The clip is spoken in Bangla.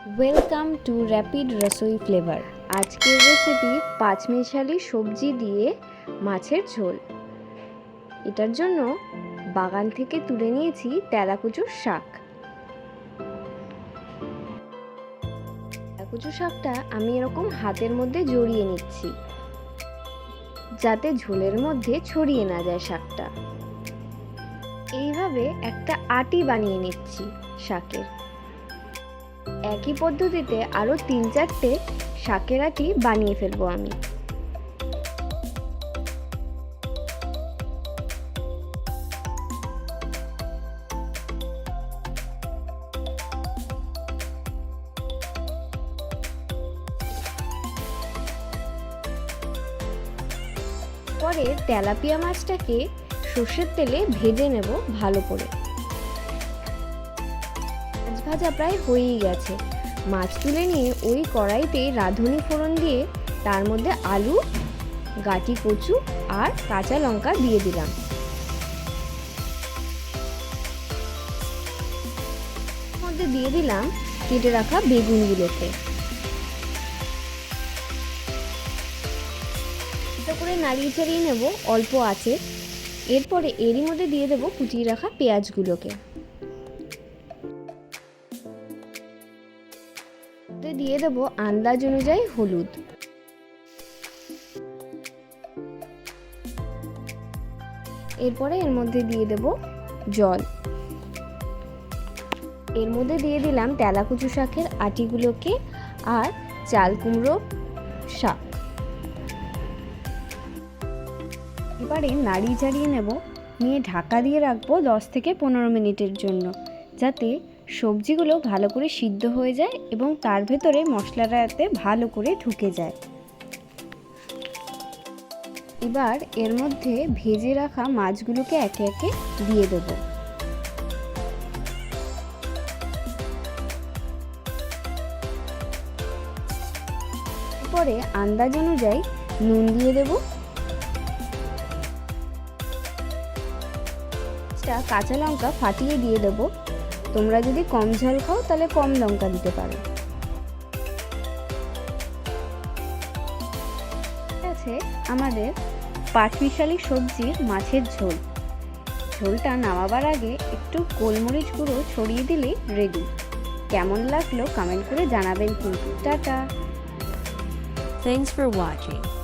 Welcome to rapid Rasoi flavour আজকের রেসিপি পাঁচমিশালি সবজি দিয়ে মাছের ঝোল। এটার জন্য বাগান থেকে তুলে নিয়েছি তেলাকুচুর শাক। তেলাকুচু শাকটা আমি এরকম হাতের মধ্যে জড়িয়ে নিচ্ছি। যাতে ঝোলের মধ্যে ছড়িয়ে না যায় শাকটা। এইভাবে একটা আটি বানিয়ে নিচ্ছি শাকের। একই পদ্ধতিতে আরও তিন চারটে শাকের আটি বানিয়ে ফেলব আমি। পরে তেলাপিয়া মাছটাকে সর্ষের তেলে ভেজে নেব ভালো করে। ভাজা প্রায় হয়েই গেছে। মাছ তুলে নিয়ে ওই কড়াইতে রাঁধুনি ফোড়ন দিয়ে তার মধ্যে আলু, গাটি কচু আর কাঁচা লঙ্কা দিয়ে দিলাম। মধ্যে দিয়ে দিলাম কেটে রাখা বেগুনগুলোকে। করে নাড়িয়ে ছাড়িয়ে নেব, অল্প আছে। এরপরে এরই মধ্যে দিয়ে দেবো কুচিয়ে রাখা পেঁয়াজগুলোকে। এতে দিয়ে দেবো আন্দাজ অনুযায়ী হলুদ। এরপরে এর মধ্যে দিয়ে দেব জল। এর মধ্যে দিয়ে দিলাম তেলাকুচু শাকের আটিগুলোকে আর চাল কুমড়ো শাক। এবারে নাড়িয়ে চাড়িয়ে নেব। নিয়ে ঢাকা দিয়ে রাখব দশ থেকে পনেরো মিনিটের জন্য, যাতে সবজিগুলো ভালো করে সিদ্ধ হয়ে যায় এবং তার ভেতরে মশলাটা যাতে ভালো করে ঢুকে যায়। এবার এর মধ্যে ভেজে রাখা মাছগুলোকে একে একে দিয়ে দেব। পরে আন্দাজ অনুযায়ী নুন দিয়ে দেবো। কাঁচা লঙ্কা ফাটিয়ে দিয়ে দেবো। তোমরা যদি কম ঝাল খাও, তাহলে কম লঙ্কা দিতে পারো। আছে আমাদের পাঁচমিশালি সবজির মাছের ঝোল। ঝোলটা নামাবার আগে একটু গোলমরিচ গুঁড়ো ছড়িয়ে দিলেই রেডি কেমন লাগল কমেন্ট করে জানাবেন কিন্তু। টাটা। Thanks for watching.